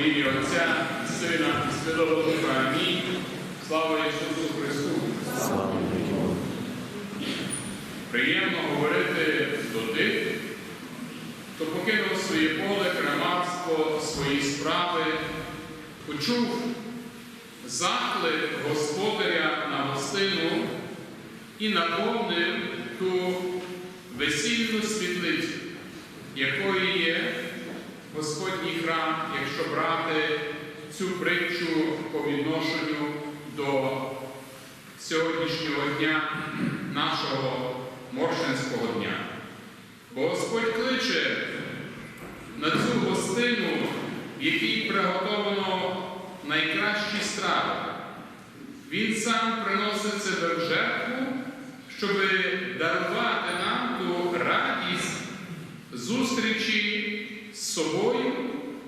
В ім'я Отця, Сина і Святого Духа. Амінь. Слава Ісусу Христу! Слава. Приємно говорити до тих, хто покинув своє поле, крамарство, свої справи, почув заклик господаря на гостину і наповнив ту весільну світлицю, якою є Господній храм, якщо брати цю притчу по відношенню до сьогоднішнього дня нашого Моршинського дня. Бо Господь кличе на цю гостину, в якій приготовано найкращі страви. Він сам приносить себе в жертву, щоб дарувати нам ту радість зустрічі собою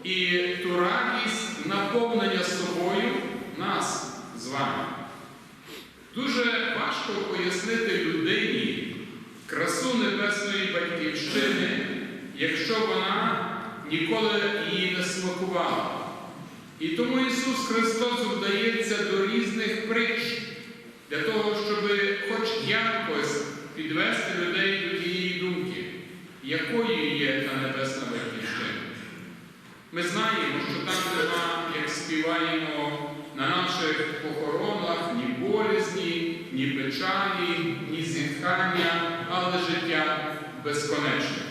і ту радість наповнення собою нас з вами. Дуже важко пояснити людині красу небесної батьківщини, якщо вона ніколи її не смакувала. І тому Ісус Христос вдається до різних притч для того, щоб хоч якось підвести Ми знаємо, що там нема, як співаємо на наших похоронах, ні болізні, ні печалі, ні зітхання, але життя безконечне.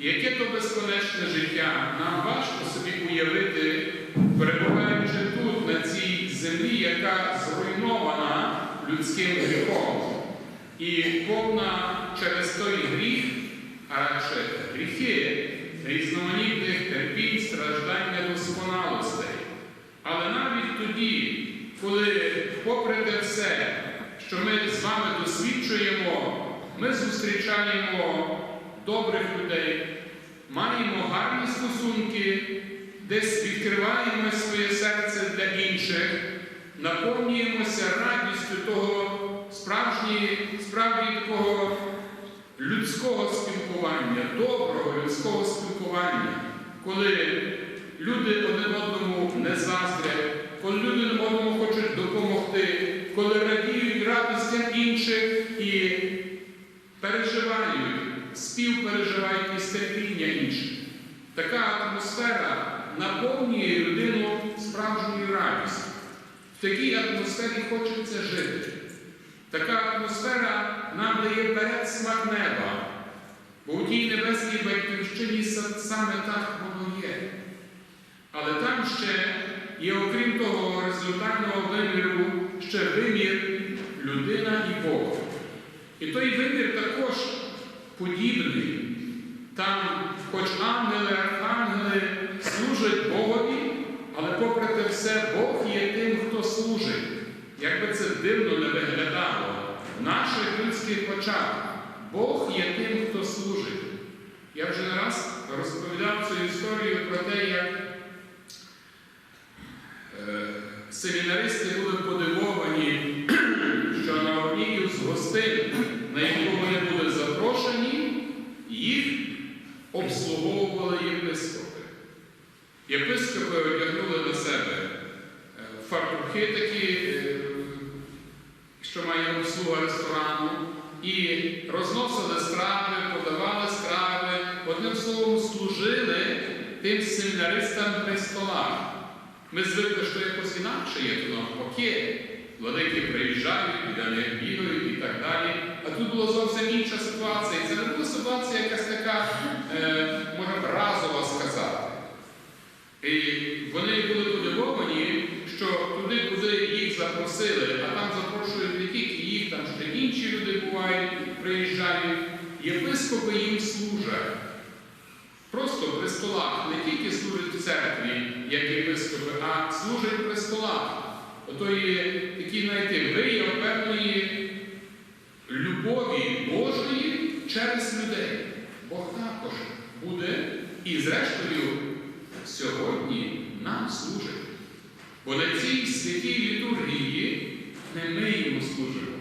І Яке то безконечне життя нам важко собі уявити, перебуваючи тут, на цій землі, яка зруйнована людським гріхом і повна через той гріх, а радше гріхи різноманітних терпінь, страждань, недосконалостей. Але навіть тоді, коли, попри те все, що ми з вами досвідчуємо, ми зустрічаємо добрих людей, маємо гарні стосунки, десь відкриваємо своє серце для інших, наповнюємося радістю того справжньої, справді такого людського спілкування, доброго людського спілкування, коли люди один одному не заздрять, коли люди одному хочуть допомогти, коли радіють радостям інших і переживають, співпереживають із терпіння інших. Така атмосфера наповнює людину справжньою радістю. В такій атмосфері хочеться жити. Така атмосфера нам дає передсмак неба, бо у тій небесній батьківщині саме так воно є. Але там ще є, окрім того результатного виміру, ще вимір людина і Бог. І той вимір також подібний. Там, хоч ангели, архангели служать Богові, але попри те все, Бог є тим, хто служить. Як би це дивно не виглядало, наших людських очах Бог є тим, хто служить. Я вже не раз розповідав цю історію про те, як е, семінаристи були подивовані, що на одній з гостин, на яку вони були запрошені, їх обслуговували єпископи. Єпископи одягнули на себе е, фартухи такі, що має обслуга ресторану, і розносили страви, подавали страви, одним словом, служили тим семінаристам при столах. Ми звикли, що якось інакше є то навпаки. Великі приїжджають, них бігають і так далі. А тут була зовсім інша ситуація. І це не була ситуація якась така, е, можна разова сказати. І вони були подивовані, що туди, куди їх запросили, а там запрошують там ще інші люди бувають, приїжджають, єпископи їм служать. Просто при столах не тільки служать в церкві, як єпископи, а служать при столах. Ото є такі знайти вияв певної любові Божої через людей. Бог також буде і, зрештою, сьогодні нам служить. Бо на цій святій літургії не ми йому служимо.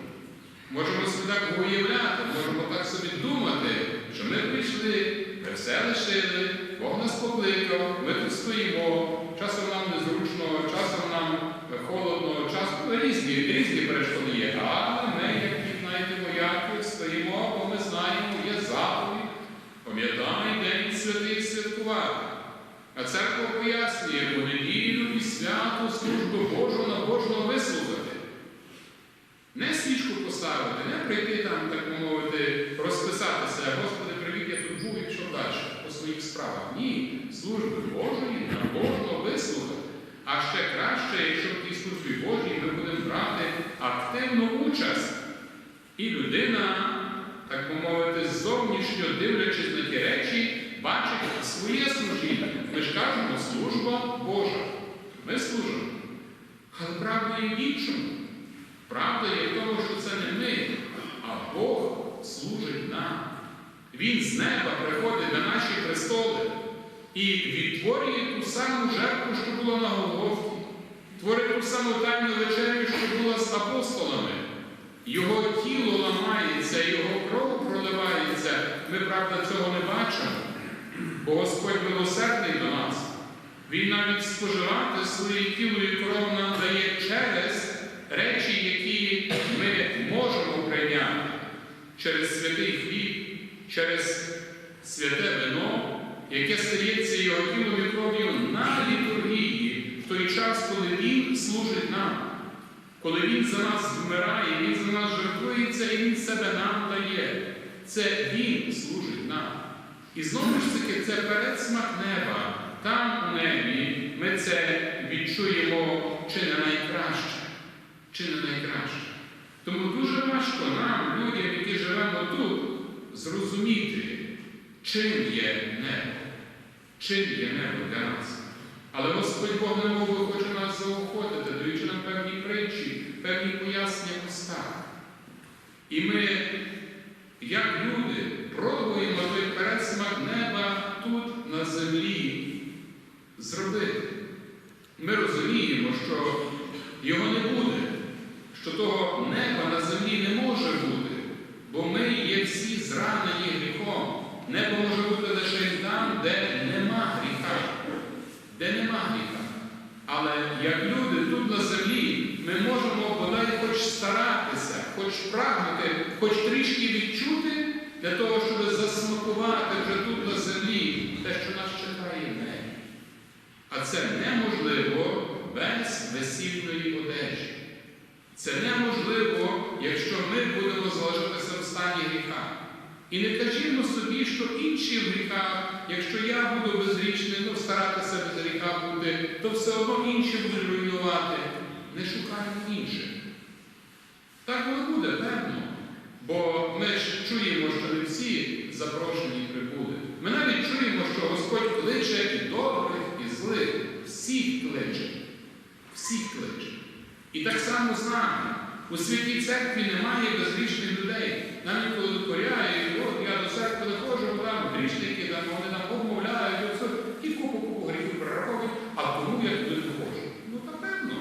Можемо себе так уявляти, можемо так собі думати, що ми прийшли, ми все лишили, Бог нас покликав, ми тут стоїмо, часом нам незручно, часом нам холодно, часом різні, різні перешкоди є. Але ми, як ті, знаєте, мояки, стоїмо, бо ми знаємо, є заповідь, пам'ятаємо, де він святий святкувати. А церква пояснює, бо неділю і свято службу Божу на Божого вислуга. Поставити, не прийти там, так мовити, розписатися, Господи, привіт, я тут був і що далі по своїх справах. Ні, служби Божої на Божого вислухати. А ще краще, якщо в тій службі Божій ми будемо брати активну участь. І людина, так мовити, зовнішньо дивлячись на ті речі, бачить своє служіння. Ми ж кажемо, служба Божа. Ми служимо. Але правда є в іншому. Правда є в тому, що це не ми, а Бог служить нам. Він з неба приходить на наші престоли і відтворює ту саму жертву, що була на Голгофі, творить ту саму тайну вечерю, що була з апостолами. Його тіло ламається, його кров проливається. Ми, правда, цього не бачимо, бо Господь милосердний до нас. Він навіть споживати своє тіло і кров нам дає через речі, які ми можемо прийняти через святий хліб, через святе вино, яке стається його тілом і кров'ю на літургії в той час, коли Він служить нам, коли Він за нас вмирає, Він за нас жертвується і Він себе нам дає. Це Він служить нам. І знову ж таки, це передсмак неба. Там у небі ми це відчуємо чи не найкраще, чи не найкраще. Тому дуже важко нам, людям, які живемо тут, зрозуміти, чим є небо, чим є небо для нас. Але Господь Бог немов хоче нас заохотити, даючи нам певні притчі, певні пояснення постав. І ми, як люди, пробуємо той передсмак неба тут, на землі, зробити. Ми розуміємо, що його не буде, що того неба на землі не може бути, бо ми є всі зранені гріхом. Небо може бути лише там, де нема гріха, де нема гріха. Але як люди тут на землі, ми можемо бодай хоч старатися, хоч прагнути, хоч трішки відчути для того, щоб засмакувати вже тут на землі те, що нас чекає в небі. А це неможливо без весільної одежі. Це неможливо, якщо ми будемо залишитися в стані гріха. І не кажімо собі, що інші в гріхах, якщо я буду безгрішним, ну, старатися без гріха бути, то все одно інші будуть руйнувати. Не шукаємо інших. Так воно буде, певно. Бо ми ж чуємо, що не всі запрошені прибули. Ми навіть чуємо, що Господь кличе і добрих, і злих. Всіх кличе. Всіх кличе. І так само з нами. У святій церкві немає безгрішних людей. Нам коли докоряють, от я до церкви не там грішники, там вони нам обмовляють, і купу купу гріхів перераховують, а тому я туди не ходжу. Ну, та певно.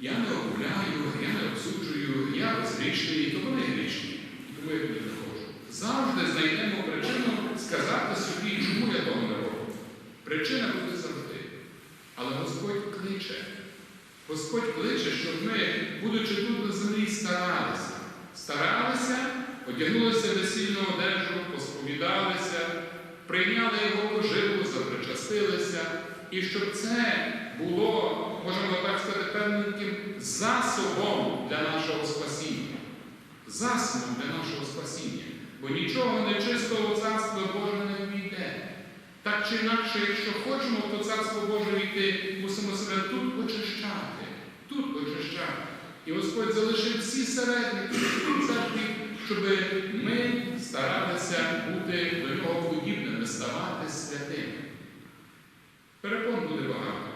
Я не обмовляю, я не обсуджую, я безгрішний, то вони грішні. Тому я туди не ходжу. Завжди знайдемо причину сказати собі, чому я того не роблю. Причина буде завжди. Але Господь кличе. Господь кличе, щоб ми, будучи тут на землі, старалися. Старалися, одягнулися весільну одежу, посповідалися, прийняли його поживу, запричастилися. І щоб це було, можемо так сказати, певним засобом для нашого спасіння. Засобом для нашого спасіння. Бо нічого нечистого в Царство Боже не війде. Так чи інакше, якщо хочемо в то Царство Боже війти, мусимо себе тут очищати. Тут очищати. І Господь залишив всі середники церкві, щоб ми старалися бути до нього подібними, ставати святими. Перепон буде багато.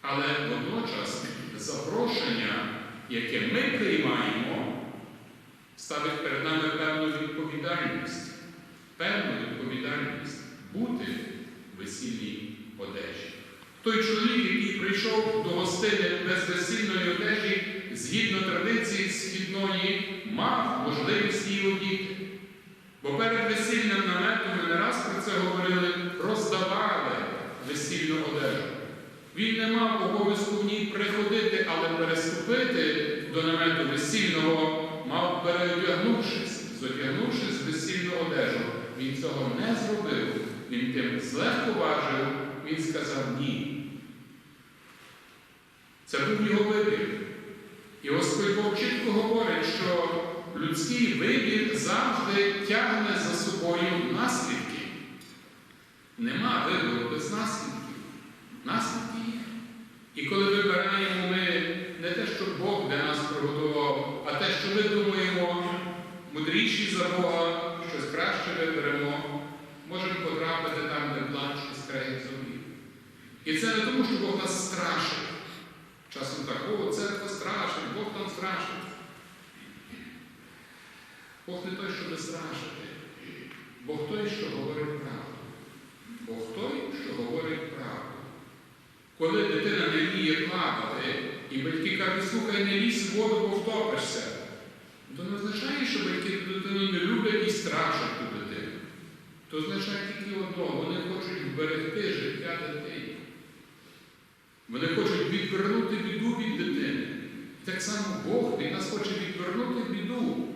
Але водночас запрошення, яке ми приймаємо, ставить перед нами певну відповідальність. Певну відповідальність бути в весільній одежі. Той чоловік, який прийшов до гостини без весільної одежі, згідно традиції східної, мав можливість її одіти. Бо перед весільним наметом ми не раз про це говорили, роздавали весільну одежу. Він не мав обов'язку в ній приходити, але переступити до намету весільного, мав переодягнувшись, зодягнувшись весільну одежу. Він цього не зробив. Він тим злегковажив, він сказав ні. Це був його вибір. І Господь Бог чітко говорить, що людський вибір завжди тягне за собою наслідки. Нема вибору без наслідків. Наслідки є. І коли вибираємо ми не те, що Бог для нас приготував, а те, що ми думаємо, мудріші за Бога, щось краще виберемо, можемо потрапити там, де плач і скрегіт зубів. І це не тому, що Бог нас страшить. Часом так, о, церква страшить, Бог там страшить. Бог не той, що не страшити. Бог той, що говорить правду. Бог той, що говорить правду. Коли дитина не вміє плавати, і батьки кажуть, слухай, не лізь в воду, бо втопишся, то не означає, що батьки дитину не люблять і страшать ту дитину. То означає тільки одно, вони хочуть вберегти життя дитини. Вони хочуть відвернути біду від дитини. Так само Бог від нас хоче відвернути біду,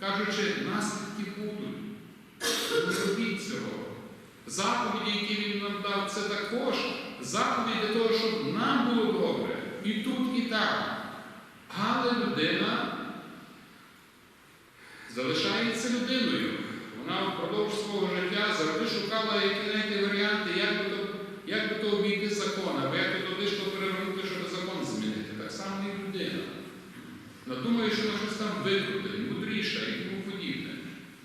кажучи, наслідки будуть. Не робіть цього. Заповіді, які він нам дав, це також заповіді для того, щоб нам було добре. І тут, і там. Але людина залишається людиною. Вона впродовж свого життя завжди шукала які варіанти, як би то, як би то обійти закон, або як би то вийшло перевернути, щоб закон змінити. Так само і людина. Надумає, що вона щось там викрутить, мудріша і тому подібне.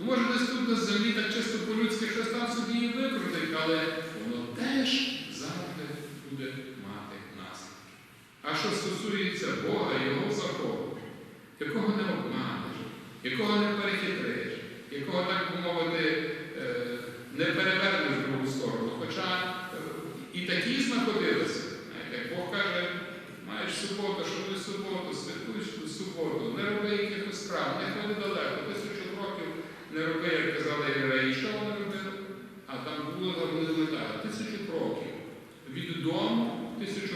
Ну, може, десь тут на землі так чисто по-людськи щось там собі і викрутить, але воно теж завжди буде мати наслідки. А що стосується Бога Його закону, якого не обманеш, якого не перехитриш, якого, так би мовити, е, не перевернеш в другу сторону. Хоча е, і такі знаходилися. Знаєте, як Бог каже, маєш суботу, шануй суботу, святкуй суботу, не роби якихось справ, не ходи далеко, тисячу років не роби, як казали євреї. Що вони робили? А там було там вони летали. Тисячу кроків. Від дому тисячу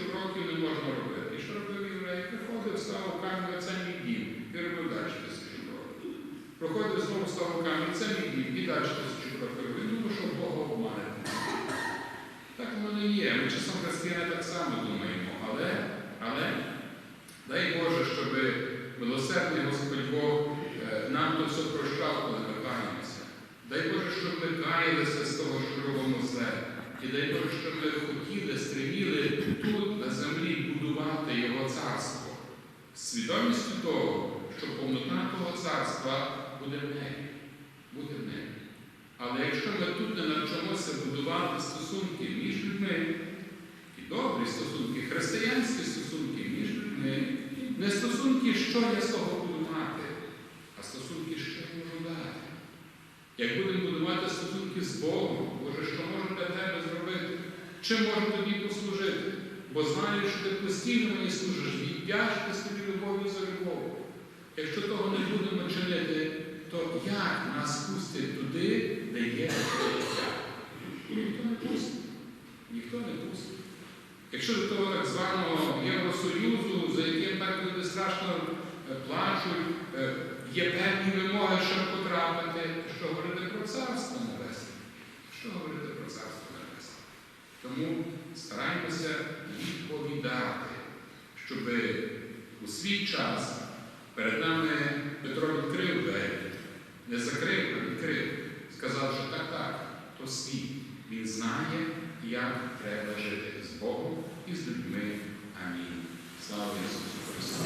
не робити. І що робив єврей? Приходив, ставив камінь, це мій дім. І робив далі тисячу кроків. Проходив знову ставив камінь, це мій дім. І далі тисячу кроків. Він думав, що Бога обмане. Так воно не є. Ми часом християни так само думаємо. Але, але дай Боже, щоб милосердний Господь Бог е, нам то все прощав, коли ми каємося. Дай Боже, щоб ми каялися з того, що робимо зле. І дай Боже, щоб ми хотіли, стреміли тут, землі, будувати Його царство. Свідомістю того, що повнота того царства буде в небі. Буде в небі. Але якщо ми тут не навчимося будувати стосунки між людьми, і добрі стосунки, християнські стосунки між людьми, не стосунки, що я з того буду мати, а стосунки, що я можу дати. Як будемо будувати стосунки з Богом, Боже, що можу для тебе зробити? Чим можу тобі послужити? Бо знаю, що ти постійно мені служиш, віддячити собі любов'ю за любов. Якщо того не будемо чинити, то як нас пустить туди, де є життя? Ніхто не пустить. Ніхто не пустить. Якщо до того так званого Євросоюзу, за яким так люди страшно е, плачуть, е, є певні вимоги, щоб потрапити, що говорити про царство небесне? Що говорити про царство небесне? Тому стараємося відповідати, щоб у свій час перед нами Петро відкрив двері, не закрив, а відкрив, сказав, що так, так, то свій. Він знає, як треба жити з Богом і з людьми. Амінь. Слава Ісусу Христу!